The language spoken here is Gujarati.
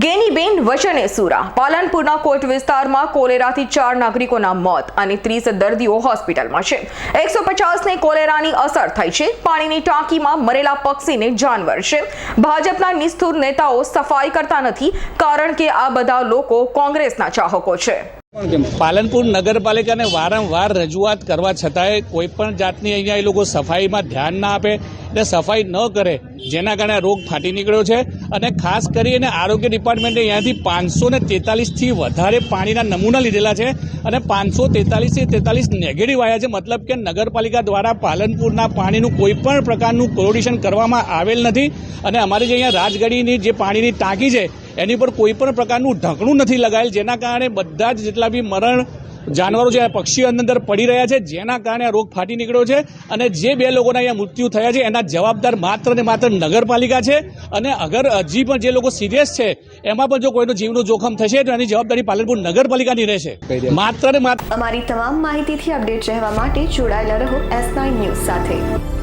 ગેનીબેન વચને સુરા. પાલનપુરના કોટ વિસ્તારમાં કોલેરાથી ચાર નાગરિકોના મોત અને ત્રીસ દર્દીઓ હોસ્પિટલમાં છે. એકસો પચાસને કોલેરાની અસર થઈ છે. પાણીની ટાંકીમાં મરેલા પક્ષીને જાનવર છે. ભાજપના નિષ્ઠુર નેતાઓ સફાઈ કરતા નથી કારણ કે આ બધા લોકો કોંગ્રેસના ચાહકો છે. પાલનપુર નગરપાલિકાને વારંવાર રજૂઆત કરવા છતાંય કોઈ પણ જાતની અહીંયા એ લોકો સફાઈમાં ધ્યાન ના આપે ને સફાઈ ન કરે, જેના કારણે રોગ ફાટી નીકળ્યો છે. અને ખાસ કરીને આરોગ્ય ડિપાર્ટમેન્ટે અહીંયાથી પાંચસો ને તેતાલીસથી વધારે પાણીના નમૂના લીધેલા છે અને પાંચસો તેતાલીસથી તેતાલીસ નેગેટિવ આવ્યા છે. મતલબ કે નગરપાલિકા દ્વારા પાલનપુરના પાણીનું કોઈ પણ પ્રકારનું કોરોડિશન કરવામાં આવેલ નથી અને અમારી જે અહીંયા રાજગઢીની જે પાણીની ટાંકી છે, એની પર કોઈપણ પ્રકારનું ઢાંકણું નથી લગાવેલ જેના કારણે બધા જ જેટલા બી મરણ જાનવરો જે પક્ષીઓ અંદર પડી રહ્યા છે જેના કારણે આ રોગ ફાટી નીકળ્યો છે અને જે બે લોકોના અહીંયા મૃત્યુ થયા છે એના જવાબદાર માત્ર ને માત્ર નગરપાલિકા છે અને અગર હજી પણ જે લોકો સિરિયસ છે એમાં પણ જો કોઈનું જીવનું જોખમ થશે તો એની જવાબદારી પાલનપુર નગરપાલિકાની રહેશે. માત્ર ને માત્ર અમારી તમામ માહિતીથી અપડેટ રહેવા માટે જોડાયેલા રહો એસ નાઇન ન્યૂઝ સાથે.